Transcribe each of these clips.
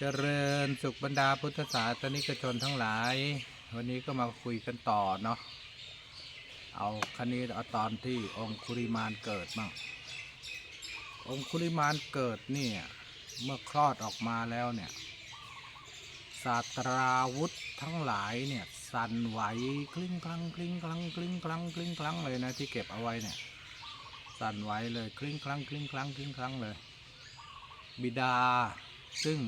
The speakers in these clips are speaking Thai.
เจริญสุขบรรดาพุทธศาสนิกชนทั้งหลาย วันนี้ก็มาคุยกันต่อเนาะเอาคันนี้เอาตอนที่องคุริมานเกิดมั่งองคุริมานเกิดเนี่ยเมื่อคลอดออกมาแล้วเนี่ยศาสตราวุธทั้งหลายเนี่ยสั่นไหวคลิ้งคลังคลิ้งคลังคลิ้งคลังคลิ้งคลังเลยนะที่เก็บเอาไว้เนี่ยสั่นไหวเลยคลิ้งคลังคลิ้งคลังคลิ้งคลังเลย บิดาซึ่ง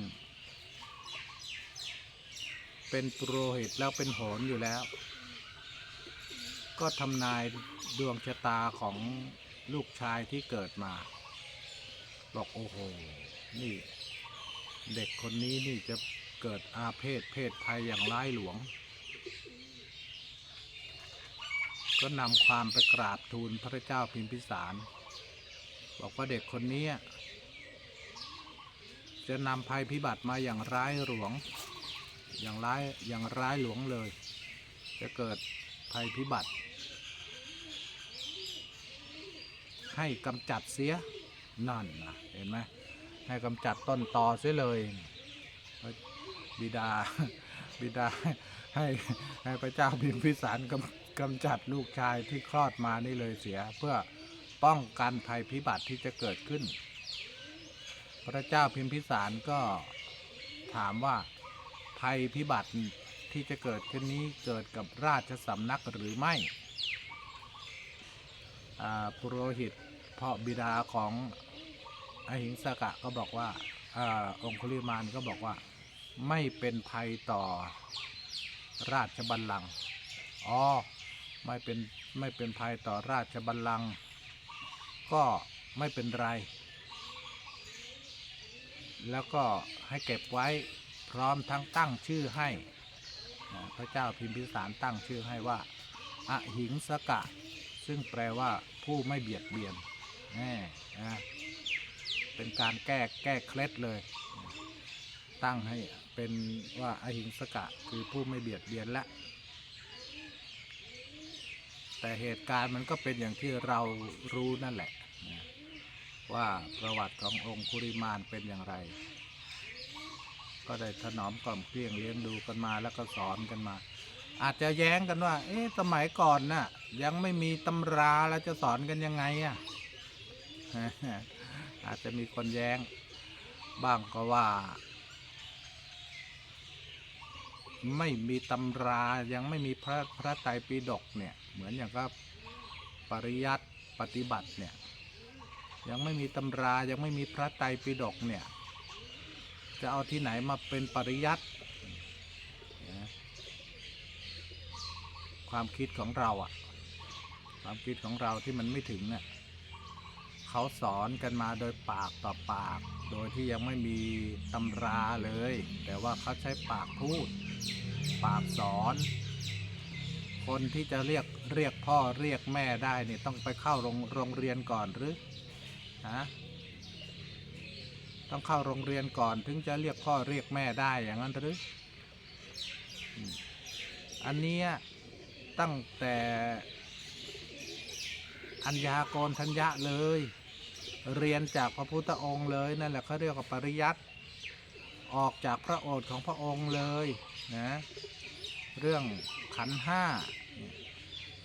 เป็นปุโรหิตแล้วเป็นโหรอยู่แล้ว ก็ทำนายดวงชะตาของลูกชายที่เกิดมา บอกโอ้โห นี่ เด็กคนนี้นี่จะเกิดอาเพศเพศภัยอย่างร้ายหลวง ก็นำความไปกราบทูลพระเจ้าพิมพิสาร บอกว่าเด็กคนนี้จะนำภัยพิบัติมาอย่างร้ายหลวง อย่างร้ายอย่างร้ายหลวงเลย จะเกิดภัยพิบัติ ให้กำจัดเสียนั่นนะเห็นไหมให้กำจัดต้นตอเสียเลยบิดาบิดาให้ให้พระเจ้าพิมพิสารกำกำจัดลูกชายที่คลอดมานี่เลยเสีย เพื่อป้องกันภัยพิบัติที่จะเกิดขึ้น พระเจ้าพิมพิสารก็ถามว่า ภัยพิบัติที่จะเกิดขึ้นนี้เกิดกับราชสำนักหรือไม่ปุโรหิตพ่อบิดาของอหิงสกะก็บอกว่าอองคุลิมานก็บอกว่าไม่เป็นภัยต่อราชบัลลังก์อ๋อไม่เป็นไม่เป็นภัยต่อราชบัลลังก์ก็ไม่เป็นไร แล้วก็ให้เก็บไว้ พร้อมทั้งตั้งชื่อให้พระเจ้าพิมพิสารตั้งชื่อให้ว่าอหิงสกะ ซึ่งแปลว่าผู้ไม่เบียดเบียนแน่นะเป็นการแก้แก้เคล็ดเลย ตั้งให้เป็นว่าอหิงสกะคือผู้ไม่เบียดเบียนละ แต่เหตุการณ์มันก็เป็นอย่างที่เรารู้นั่นแหละนะว่าประวัติขององคุริมานเป็นอย่างไร ก็ได้ถนอมกล่อมเกลี้ยงเลี้ยงดูกันมาแล้วก็สอนกันมา อาจจะแย้งกันว่า เอ๊ะสมัยก่อนน่ะ ยังไม่มีตำราแล้วจะสอนกันยังไงอะ อาจจะมีคนแย้ง บ้างก็ว่า ไม่มีตำรายังไม่มีพระพระไตรปิฎกเนี่ย เหมือนอย่างก็ปริยัติปฏิบัติเนี่ย ยังไม่มีตำรายังไม่มีพระไตรปิฎกเนี่ย จะเอาที่ไหนมาเป็นปริยัติความคิดของเราอะความคิดของเราที่มันไม่ถึงเนี่ยเขาสอนกันมาโดยปากต่อปาก โดยที่ยังไม่มีตำราเลย แต่ว่าเขาใช้ปากพูด ปากสอน คนที่จะเรียกเรียกพ่อเรียกแม่ได้เนี่ยต้องไปเข้าโรงโรงเรียนก่อนหรือฮะ ต้องเข้าโรงเรียนก่อนถึงจะเรียกพ่อเรียกแม่ได้อย่างนั้นหรืออันนี้ตั้งแต่อัญญากรทัญญะเลย เรียนจากพระพุทธองค์เลยนั่นแหละเขาเรียกว่าปริยัติออกจากพระโอษฐ์ของพระองค์เลยนะเรื่องขันห้าเนี่ย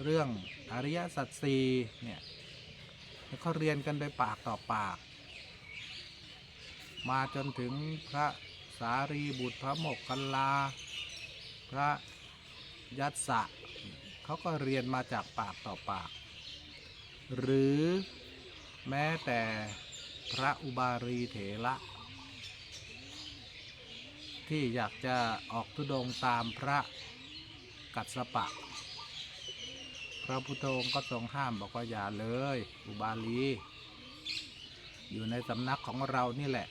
เรื่องอริยสัจสี่เนี่ยเขาเรียนกันโดยปากต่อปาก มาจนถึงพระสารีบุตรพระโมกขันลา พระยัสสะเขาก็เรียนมาจากปากต่อปาก หรือแม้แต่พระอุบารีเถระ ที่อยากจะออกทุดงตามพระกัสสปะ พระพุทธองค์ก็ทรงห้ามบอกว่าอย่าเลย อุบาลี อยู่ในสำนักของเรานี่แหละ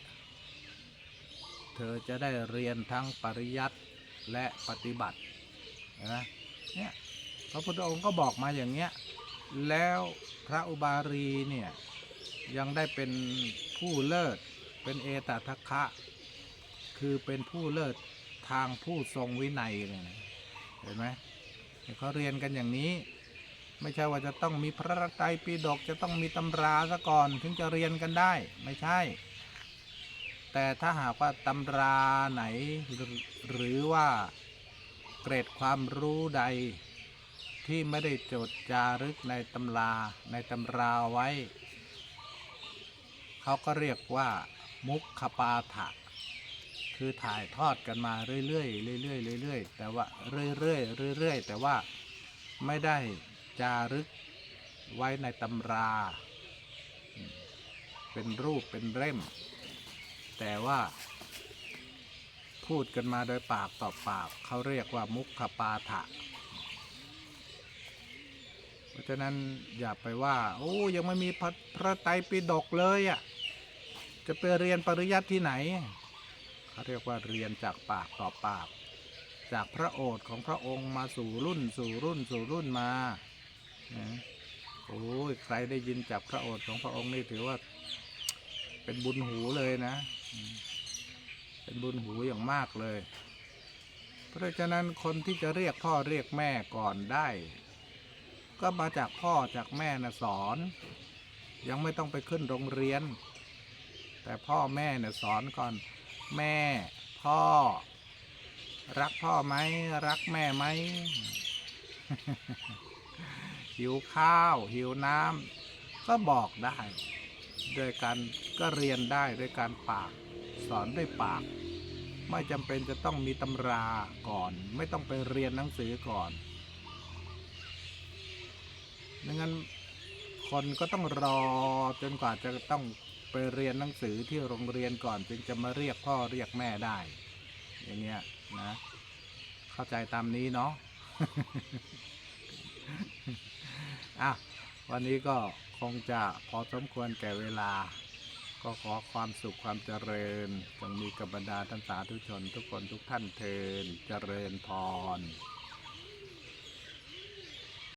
เธอจะได้เรียนทั้งปริยัติและปฏิบัตินะเนี่ยพระพุทธองค์ก็บอกมาอย่างเงี้ยแล้วพระอุบารีเนี่ยยังได้เป็นผู้เลิศเป็นเอตทัคคะคือเป็นผู้เลิศทางผู้ทรงวินัยเลยนะเห็นไหมเขาเรียนกันอย่างนี้ ไม่ใช่ว่าจะต้องมีพระไตรปิฎกจะต้องมีตำราซะก่อน ถึงจะเรียนกันได้ ไม่ใช่ แต่ถ้าหากว่าตำราไหนหรือว่าเกรดความรู้ใดที่ไม่ได้จดจารึกในตำราในตำราไว้ เขาก็เรียกว่า มุขปาฐะคือถ่ายทอดกันมาเรื่อยๆเรื่อยๆเรื่อยๆแต่ว่าเรื่อยๆเรื่อยๆแต่ว่าไม่ได้จารึกไว้ในตำรา เป็นรูปเป็นเล่ม แต่ว่า พูดกันมาโดยปากต่อปากเขาเรียกว่ามุขปาฐะเพราะฉะนั้นอย่าไปว่า โอ้ยังไม่มีพระพระไตรปิฎกเลยอะ่ะจะไปเรียนปริยัติที่ไหนเขาเรียกว่าเรียนจากปากต่อปาก จากพระโอษฐ์ของพระองค์มาสู่รุ่นสู่รุ่นสู่รุ่นมานะโอ้ยใครได้ยินจากพระโอษฐ์ของพระองค์นี่ถือว่า เป็นบุญหูเลยนะ เป็นบุญหูอย่างมากเลย เพราะฉะนั้นคนที่จะเรียกพ่อเรียกแม่ก่อนได้ ก็มาจากพ่อจากแม่นะสอน ยังไม่ต้องไปขึ้นโรงเรียน แต่พ่อแม่เนี่ยสอนก่อน แม่ พ่อ รักพ่อไหมรักแม่ไหมหิวข้าว หิวน้ำก็บอกได้ โดยการก็เรียนได้ด้วยการปาก สอนด้วยปาก ไม่จำเป็นจะต้องมีตำราก่อน ไม่ต้องไปเรียนหนังสือก่อนดังนั้นคนก็ต้องรอจนกว่าจะต้องไปเรียนหนังสือที่โรงเรียนก่อน จึงจะมาเรียกพ่อเรียกแม่ได้ อย่างเงี้ยนะ เข้าใจตามนี้เนาะอะ วันนี้ก็คงจะพอสมควรแก่เวลา ก็ขอความสุขความเจริญจงมีกับบรรดาท่านสาธุชนทุกคนทุกท่านเทินเจริญพร